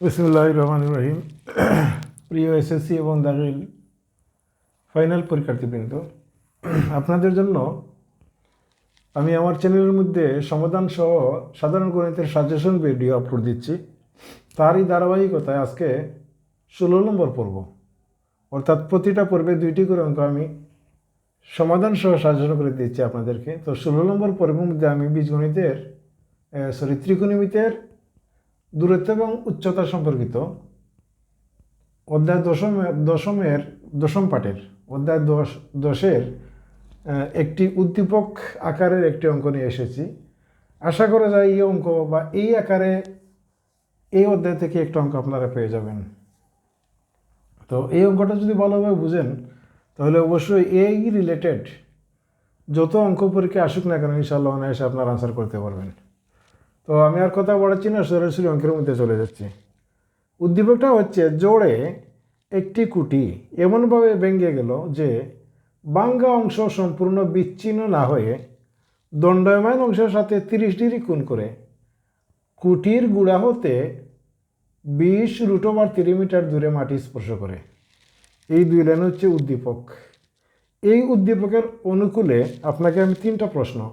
বিসমুল্লাহ রহমান রহিম প্রিয় এসএসসি এবং দাখিল ফাইনাল পরীক্ষার্থীবৃন্দ, আপনাদের জন্য আমি আমার চ্যানেলের মধ্যে সমাধান সহ সাধারণ গণিতের সাজেশন ভিডিও আপলোড দিচ্ছি। তারই ধারাবাহিকতায় আজকে ষোলো নম্বর পর্ব। অর্থাৎ প্রতিটা পর্বে দুইটি করে অঙ্ক আমি সমাধান সহ সাজেশন করে দিচ্ছি আপনাদেরকে। তো ষোলো নম্বর পর্বের মধ্যে আমি বীজগণিতের সরি ত্রিকোণমিতের দূরত্ব এবং উচ্চতা সম্পর্কিত। অধ্যায় দশম, দশমের, দশম পাঠের, অধ্যায় দশ, দশের একটি উদ্দীপক আকারের একটি অঙ্ক নিয়ে এসেছি। আশা করা যায় এই অঙ্ক বা এই আকারে এই অধ্যায় থেকে একটি অঙ্ক আপনারা পেয়ে যাবেন। তো এই অঙ্কটা যদি ভালোভাবে বুঝেন, তাহলে অবশ্যই এই রিলেটেড যত অঙ্ক পরীক্ষা আসুক না কেন, ইনশাআল্লাহ অনায়াসে আপনার আনসার করতে পারবেন। তো আমি আর কথা বাড়াচ্ছি না সরাসরি অঙ্কের মধ্যে চলে যাচ্ছি। উদ্দীপকটা হচ্ছে জোড়ে একটি কুটি। এমনভাবে ভেঙে গেল যে বাঙ্গা অংশ সম্পূর্ণ বিচ্ছিন্ন না হয়ে দণ্ডায়মান অংশের সাথে তিরিশ ডিগ্রি কোণ করে কুটির গুড়া হতে বিশ রুট ওভার তিরি মিটার দূরে মাটি স্পর্শ করে। এই দুই লাইন হচ্ছে উদ্দীপক। এই উদ্দীপকের অনুকূলে আপনাকে আমি তিনটা প্রশ্ন,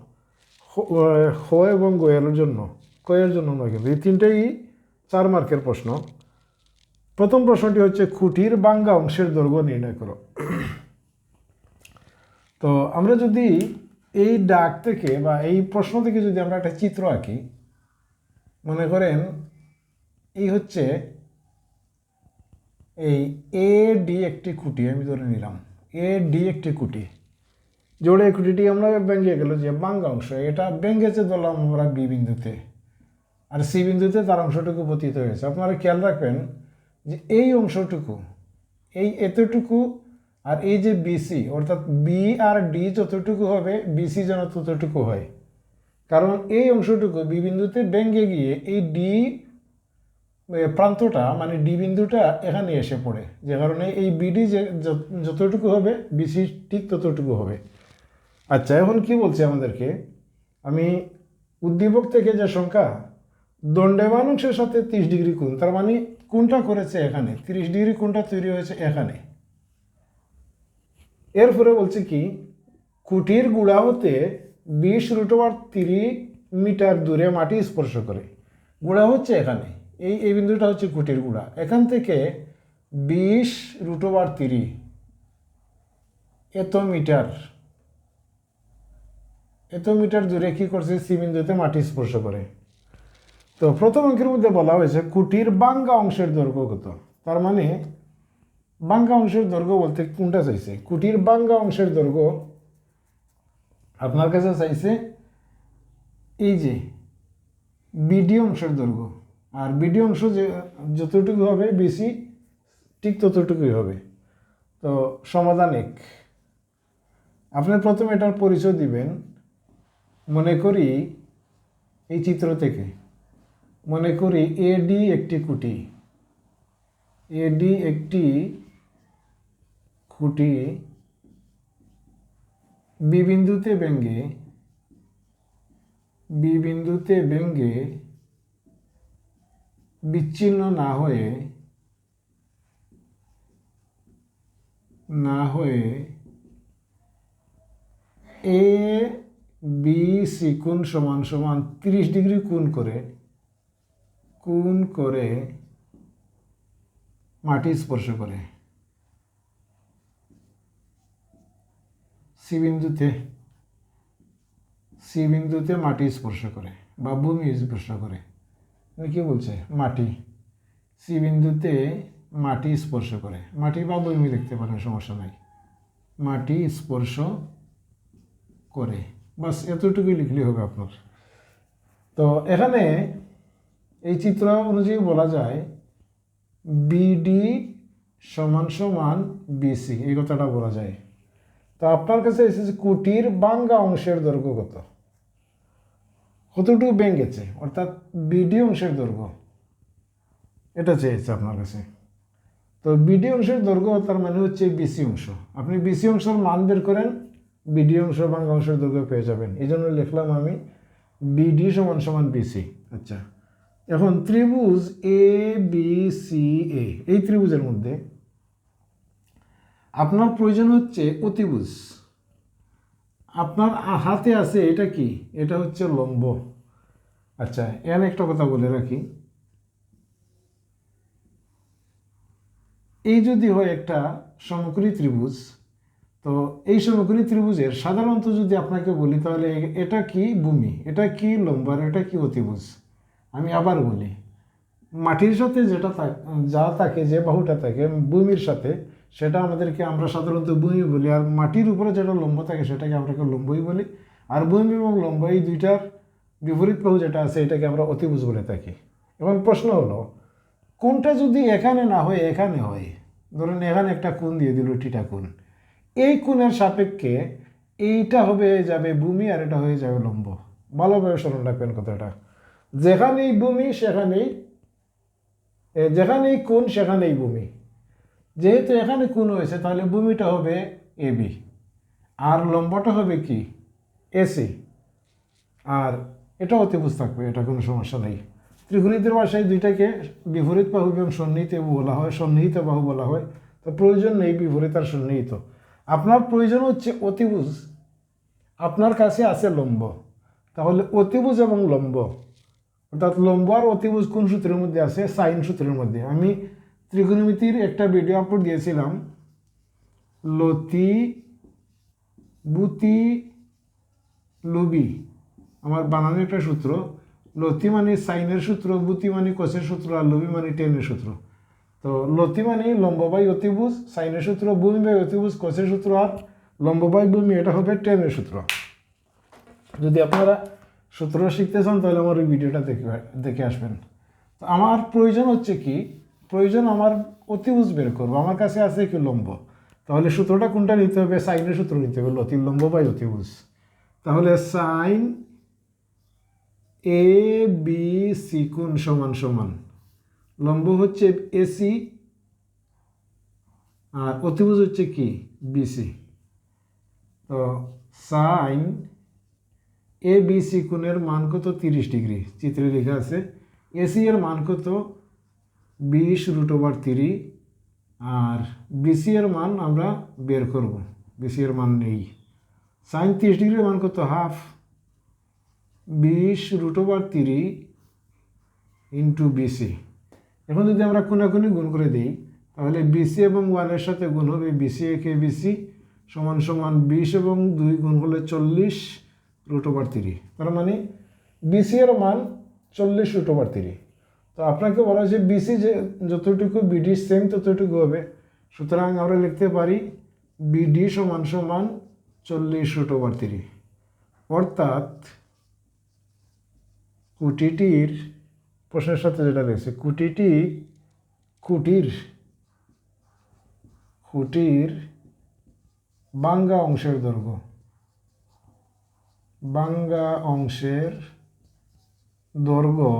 হ- এবং গোয়েলের জন্য কয়ের জন্য নয় কিন্তু। এই তিনটেই চার মার্কের প্রশ্ন। প্রথম প্রশ্নটি হচ্ছে, খুঁটির বাঙ্গা অংশের দৈর্ঘ্য নির্ণয় করো। তো আমরা যদি এই ডাক থেকে বা এই প্রশ্ন থেকে যদি আমরা একটা চিত্র আঁকি, মনে করেন এই হচ্ছে এই এ ডি একটি খুঁটি, আমি ধরে নিলাম। এ ডি একটি খুঁটি। জোড়ে খুঁটিটি আমরা ভেঙে গেল যে বাঙ্গা অংশ, এটা ভেঙেছে ধরলাম আমরা বি বিন্দুতে। আর সি বিন্দুতে তার অংশটুকু পতিত হয়েছে। আপনারা খেয়াল রাখবেন যে এই অংশটুকু, এই এতটুকু আর এই যে বিসি অর্থাৎ বি আর ডি যতটুকু হবে বিসি যেন ততটুকু হয়। কারণ এই অংশটুকু বি বিন্দুতে ভেঙে গিয়ে এই ডি প্রান্তটা মানে ডি বিন্দুটা এখানে এসে পড়ে। যে কারণে এই বিডি যে, যত- যতটুকু হবে বিসি ঠিক ততটুকু হবে। আচ্ছা এখন কি বলছে আমাদেরকে? আমি উদ্দীপক থেকে যে সংখ্যা দণ্ডবান অংশের সাথে তিরিশ ডিগ্রি কোণ, তার মানে কোনটা করেছে এখানে, তিরিশ ডিগ্রি কোনটা তৈরি হয়েছে এখানে। এরপরে বলছে কি, কুটির গুড়া হতে বিশ রুট ওভার তিরি মিটার দূরে মাটি স্পর্শ করে। গুড়া হচ্ছে এখানে, এই এই বিন্দুটা হচ্ছে কুটির গুড়া। এখান থেকে বিশ রুট তিরি এত মিটার এত মিটার দূরে কি করছে? সি বিন্দুতে মাটি স্পর্শ করে। তো প্রথম অঙ্কের মধ্যে বলা হয়েছে, কুটির বাঙ্গা অংশের দৈর্ঘ্য কত? তার মানে বাঙ্গা অংশের দৈর্ঘ্য বলতে কোনটা চাইছে? কুটির বাঙ্গা অংশের দৈর্ঘ্য আপনার কাছে চাইছে, এই যে বিডি অংশের দৈর্ঘ্য। আর বিডি অংশ যে, যতটুকু হবে বেশি ঠিক ততটুকুই হবে। তো সমাধান এক। আপনি প্রথমে এটার পরিচয় দিবেন, মনে করি এই চিত্র থেকে। মনে করি এডি একটি কুটি এডি একটি খুঁটি বি বিন্দুতে ব্যঙ্গে। বি বিন্দুতে ব্যঙ্গে বিচ্ছিন্ন না হয়ে না হয়ে এ বি সি কোণ সমান সমান তিরিশ ডিগ্রি কোণ করে কোণ করে মাটি স্পর্শ করে? সি বিন্দুতে বিন্দুতে মাটি স্পর্শ করে বা ভূমি স্পর্শ করে। কি বলছে? মাটি। সি বিন্দুতে মাটি স্পর্শ করে। মাটি বা ভূমি দেখতে পারেন, সমস্যা নাই। মাটি স্পর্শ করে। বাস, এতটুকুই লিখলেই হবে আপনার। তো এখানে এই চিত্র অনুযায়ী বলা যায় বিডি সমান সমান বিসি এই কথাটা বলা যায়। তো আপনার কাছে এসেছে কুটির বাঙ্গা অংশের দৈর্ঘ্য কত? কতটুকু ভেঙেছে? অর্থাৎ বিডি অংশের দৈর্ঘ্য। এটা চেয়েছে আপনার কাছে। তো বিডি অংশের দৈর্ঘ্য তার মানে হচ্ছে বিসি অংশ। আপনি বিসি অংশের মান বের করেন বিডি অংশ বাঙ্গা অংশের দৈর্ঘ্য পেয়ে যাবেন। এই জন্য লিখলাম আমি বিডি সমান সমান বিসি আচ্ছা। এখন ত্রিভুজ এ বি সি এ এই ত্রিভুজের মধ্যে আপনার প্রয়োজন হচ্ছে অতিভুজ। আপনার হাতে আছে এটা কি? এটা হচ্ছে লম্ব। আচ্ছা এর একটা কথা বলে রাখি। এই যদি হয় একটা সমকোণী ত্রিভুজ, তো এই সমকোণী ত্রিভুজের সাধারণত যদি আপনাকে বলি, তাহলে এটা কি ভূমি? এটা কি লম্ব আর এটা কি অতিভুজ? আমি আবার বলি, মাটির সাথে যেটা যা থাকে, যে বাহুটা থাকে, ভূমির সাথে, সেটা আমাদেরকে আমরা সাধারণত ভূমি বলি। আর মাটির উপরে যেটা লম্ব থাকে, সেটাকে আমরা লম্বই বলি। আর ভূমি এবং লম্ব, এই দুইটার বিপরীত বাহু যেটা আছে, এটাকে আমরা অতিভুজ বলে থাকি। এবং প্রশ্ন হলো, কোনটা যদি এখানে না হয়, এখানে হয়? ধরুন, এখানে একটা কোণ দিয়ে দিল, টিটা কোণ। এই কোণের সাপেক্ষে এইটা হবে, যাবে ভূমি, আর এটা হয়ে যাবে লম্ব। ভালোভাবে স্মরণ রাখবেন কথাটা। যেখানেই ভূমি সেখানেই যেখানেই কোন সেখানেই ভূমি। যেহেতু এখানে কোন হয়েছে, তাহলে ভূমিটা হবে এবি আর লম্বটা হবে কি? এসি আর এটা অতিভুজ থাকবে, এটা কোনো সমস্যা নেই। ত্রিগুণিতের ভাষায় দুইটাকে বিপরীত বাহু এবং সন্নিহিত বলা হয়, সন্নিহিত বাহু বলা হয়। তো প্রয়োজন নেই বিপরীত আর সন্নিহিত। আপনার প্রয়োজন হচ্ছে অতিভুজ। আপনার কাছে আছে লম্ব। তাহলে অতিভুজ এবং লম্ব। অর্থাৎ লম্ব আর অতিভুজ কোন সূত্রের মধ্যে আছে? সাইন সূত্রের মধ্যে। আমি ত্রিকোণমিতির একটা ভিডিও আপলোড দিয়েছিলাম। লতি, বুতি, লুবি। আমার বানানো একটা সূত্র। লতি মানে সাইনের সূত্র, বুতি মানে কোষের সূত্র, আর লুবি মানে টেনের সূত্র। তো লতি মানে লম্ব বাই অতিভুজ, সাইনের সূত্র ভূমি বাই অতিভুজ, কোষের সূত্র, আর লম্ব বাই ভূমি, এটা হবে টেনের সূত্র। যদি আপনারা সূত্র শিখতে চান, তাহলে আমার ওই ভিডিওটা দেখে দেখে আসবেন। তো আমার প্রয়োজন হচ্ছে কি, প্রয়োজন আমার অতিভুজ বের করব। আমার কাছে আছে কি লম্ব। তাহলে সূত্রটা কোনটা নিতে হবে? সাইনের সূত্র নিতে হবে। লম্ব বাই অতিভুজ। তাহলে সাইন এ বি সি কোণ সমান সমান। লম্ব হচ্ছে এসি আর অতিভুজ হচ্ছে কি? বিসি তো সাইন এ বি সি কোণের মান কত? তিরিশ ডিগ্রি। চিত্রে লেখা আছে এসি এর মান কত? বিশ রুট ওভার তিরি আর বিসি এর মান আমরা বের করব। বিসি এর মান নেই। সাইন তিরিশ ডিগ্রির মান কত? হাফ। বিশ root over three into BC এখন যদি আমরা কোনাকুনি গুণ করে দিই, তাহলে বিসি এবং ওয়ানের সাথে গুণ হবে বিসি একে বিসি সমান সমান বিশ এবং দুই গুণ হলে চল্লিশ। রুট ওভার থ্রি তার মানে বিসি এর মান চল্লিশ রুট ওভার তিরি তো আপনাকে বলা হয়েছে বিসি যে যতটুকু বিডি সেম ততটুকু হবে। সুতরাং আমরা লিখতে পারি বিডি সমান সমান চল্লিশ রুট ওভার তিরি অর্থাৎ কুটিটির, প্রশ্নের সাথে যেটা রয়েছে কুটিটি কুটির খুঁটির বাঙ্গা অংশের দৈর্ঘ্য। বাঙ্গা অংশের দৈর্ঘ্য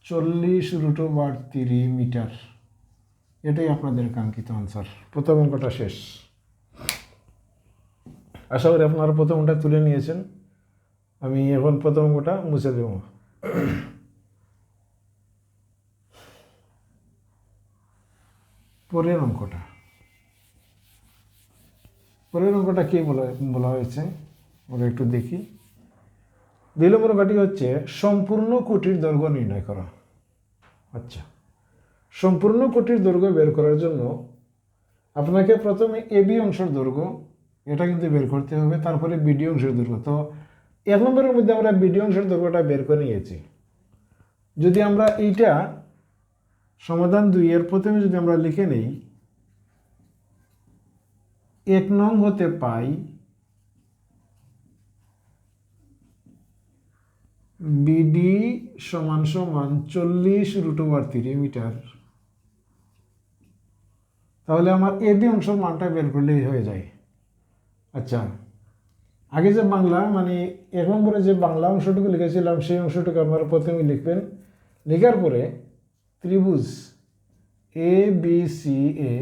চল্লিশ রুটো বার তিরি মিটার এটাই আপনাদের কাঙ্ক্ষিত আনসার প্রথম অঙ্কটা শেষ। আশা করি আপনারা প্রথম অঙ্কটা তুলে নিয়েছেন। আমি এখন প্রথম অঙ্কটা মুছে দেব। পরের অঙ্কটা। পরের অঙ্কটা কি বলা বলা হয়েছে? আমরা একটু দেখি। দুই নম্বর কাটি হচ্ছে, সম্পূর্ণ কোটির দৈর্ঘ্য নির্ণয় করা। আচ্ছা। সম্পূর্ণ কোটির দৈর্ঘ্য বের করার জন্য আপনাকে প্রথমে এবি অংশের দৈর্ঘ্য, এটা কিন্তু বের করতে হবে, তারপরে বিডি অংশের দৈর্ঘ্য। তো এক নম্বরের মধ্যে আমরা বিডি অংশের দৈর্ঘ্যটা বের করে নিয়েছি। যদি আমরা এইটা সমাধান দুই এর প্রথমে যদি আমরা লিখে নেই, এক নং হতে পাই বিডি সমান সমান চল্লিশ রুট ওভার তিরি মিটার তাহলে আমার এবি অংশের মানটা বের করলেই হয়ে যায়। আচ্ছা আগে যে বাংলা মানে এক নম্বরে যে বাংলা অংশটুকু লিখেছিলাম, সেই অংশটুকু আপনারা প্রথমে লিখবেন। লেখার পরে ত্রিভুজ এ বি সি এ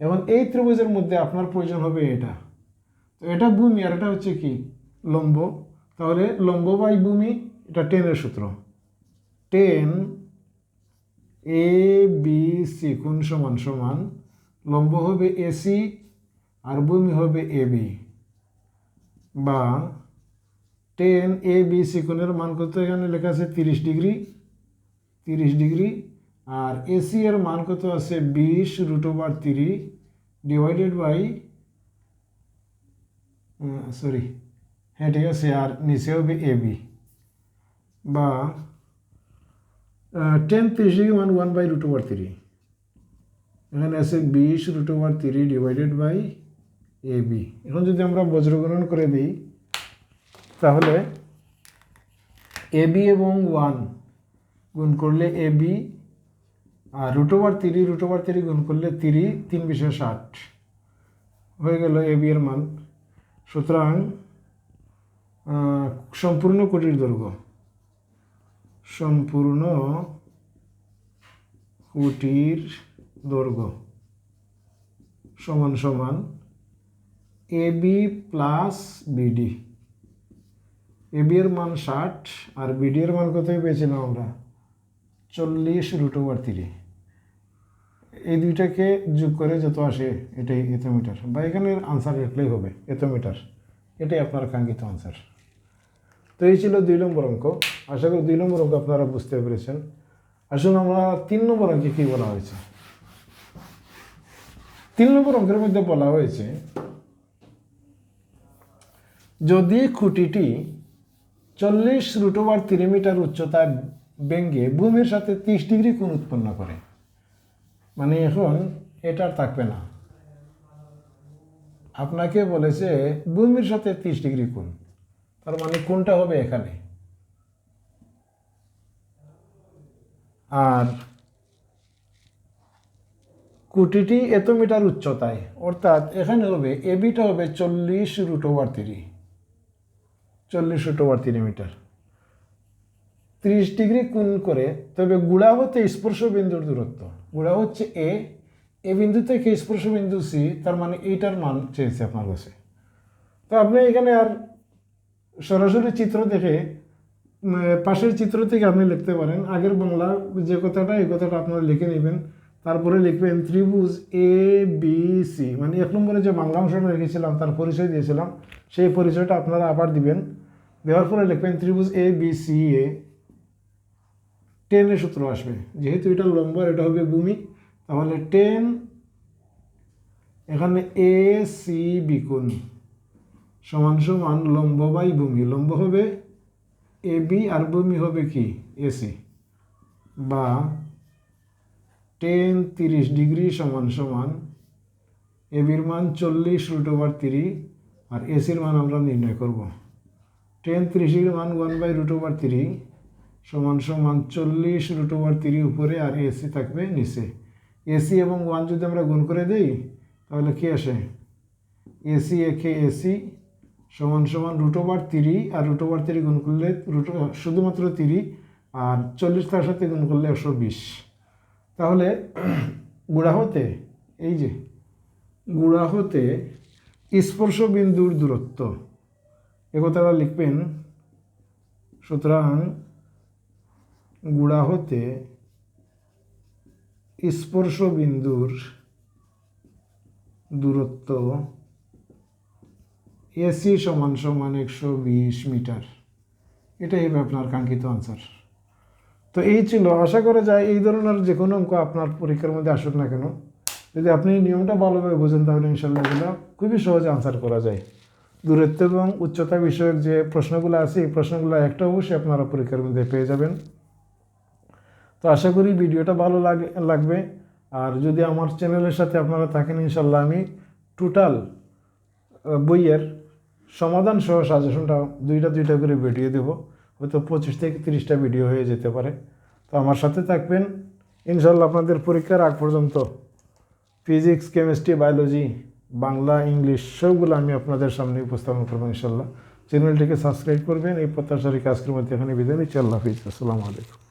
এবং এই ত্রিভুজের মধ্যে আপনার প্রয়োজন হবে এটা। তো এটা ভূমি, আর এটা হচ্ছে কি? লম্ব। তাহলে লম্ব বাই ভূমি এটা টেনের সূত্র। টেন এ বি সি কোণ সমান সমান? লম্ব হবে এসি আর ভূমি হবে এ বি বা টেন এ বি সি কোণের মান কত? এখানে লেখা আছে তিরিশ ডিগ্রি। তিরিশ ডিগ্রি। আর এসি এর মান কত আছে? বিশ root over three divided by sorry হ্যাঁ ঠিক আছে। আর নিচে হবে এ বি বা টেন ডিগ্রি মান one by root over three এখানে আছে বিশ root over three divided by A B এখন যদি আমরা বজ্রগ্রহণ করে দিই, তাহলে এ বি এবং ওয়ান গুণ করলে A B R root over three root over three গুণ করলে থ্রি তিন বিশে ষাট। হয়ে গেল এ বি এর মান। সুতরাং সম্পূর্ণ কোটির দৈর্ঘ্য। সম্পূর্ণ কুটির দৈর্ঘ্য সমান সমান A B plus BD A B এর মান ষাট আর বিডি এর মান কতই পেয়েছিলাম আমরা? চল্লিশ রুট ওভার এই দুইটাকে যোগ করে যত আসে এটাই এত মিটার বা এখানের আনসার লিখলেই হবে এত মিটার এটাই আপনার কাঙ্ক্ষিত আনসার তো এই ছিল দুই নম্বর অঙ্ক। আশা করি দুই নম্বর অঙ্ক আপনারা বুঝতে পেরেছেন। আসুন আমরা তিন নম্বর অঙ্কে কী বলা হয়েছে? তিন নম্বর অঙ্কের মধ্যে বলা হয়েছে, যদি খুঁটিটি চল্লিশ রুট ওভার তিন মিটার উচ্চতায় ব্যঙ্গে ভূমির সাথে তিরিশ ডিগ্রি কোণ উৎপন্ন করে মানে এখন এটা থাকবে না। আপনাকে বলেছে ভূমির সাথে তিরিশ ডিগ্রি কোণ, তার মানে কোনটা হবে এখানে। আর কুটিটি এত মিটার উচ্চতায়, অর্থাৎ এখানে হবে এবিটা হবে চল্লিশ রুট ওভার চল্লিশ রুট ওভার মিটার ত্রিশ ডিগ্রি কোণ করে, তবে গুড়া হতে স্পর্শ বিন্দুর দূরত্ব। গুড়া হচ্ছে এ এ বিন্দু থেকে স্পর্শ বিন্দু সি তার মানে এইটার মান চেয়েছে আপনার কাছে। তো আপনি এখানে আর সরাসরি চিত্র দেখে পাশের চিত্র থেকে আপনি লিখতে পারেন। আগের বাংলা যে কথাটা, এই কথাটা আপনারা লিখে নেবেন। তারপরে লিখবেন ত্রিভুজ এ বি সি মানে এক নম্বরে যে বাংলা অংশটা লিখেছিলাম তার পরিচয় দিয়েছিলাম, সেই পরিচয়টা আপনারা আবার দিবেন। দেওয়ার পরে লিখবেন ত্রিভুজ এ বি সি এ টেনের সূত্র আসবে। যেহেতু এটা লম্ব, এটা হবে ভূমি, তাহলে টেন এখানে এ সি বিকুণ সমান সমান লম্ব বাই ভূমি। লম্ব হবে এ বি আর ভূমি হবে কি? এসি বা টেন তিরিশ ডিগ্রি সমান সমান এ বির মান চল্লিশ রুট ওভার থ্রি আর এসির মান আমরা নির্ণয় করব। টেন তিরিশ ডিগ্রি মান one by root over three সমান সমান চল্লিশ রুট ওভার থ্রি উপরে আর এসি থাকবে নিচে। এসি এবং ওয়ান যদি আমরা গুণ করে দিই, তাহলে কি আসে? এসি একে এসি সমান সমান রুট ওভার তিরি আর রুট ওভার তিরি গুণ করলে রুট শুধুমাত্র তিরি আর চল্লিশ তার সাথে গুণ করলে একশো বিশ। তাহলে গুড়া হতে, এই যে, গুড়া হতে স্পর্শ বিন্দুর দূরত্ব, এ কথাটা লিখবেন। সুতরাং গুড়া হতে স্পর্শ বিন্দুর দূরত্ব এসি সমান সমান একশো বিশ মিটার। এটাই হবে আপনার কাঙ্ক্ষিত আনসার তো এই ছিল। আশা করা যায় এই ধরনের যে কোনো অঙ্ক আপনার পরীক্ষার মধ্যে আসুক না কেন। যদি আপনি নিয়মটা ভালোভাবে বোঝেন তাহলে ইনশাল্লাহ এগুলো খুবই সহজে আনসার করা যায়। দূরত্ব এবং উচ্চতা বিষয়ক যে প্রশ্নগুলো আছে, এই প্রশ্নগুলো একটা অবশ্যই আপনারা পরীক্ষার মধ্যে পেয়ে যাবেন। তো আশা করি ভিডিওটা ভালো লাগে, লাগবে। আর যদি আমার চ্যানেলের সাথে আপনারা থাকেন ইনশাল্লাহ আমি টোটাল বইয়ের সমাধান সহ সাজেশনটা দুইটা দুইটা করে ভিডিও দেবো। হয়তো পঁচিশ থেকে তিরিশটা ভিডিও হয়ে যেতে পারে। তো আমার সাথে থাকবেন। ইনশাল্লাহ আপনাদের পরীক্ষার আগ পর্যন্ত physics chemistry biology Bangla English সবগুলো আমি আপনাদের সামনে উপস্থাপন করব ইনশাল্লাহ চ্যানেলটিকে সাবস্ক্রাইব করবেন। এই প্রত্যাশারী কাজকের মধ্যে এখানে বিদায় নিচ্ছি। আল্লাহ হাফিজ। আসসালামু আলাইকুম।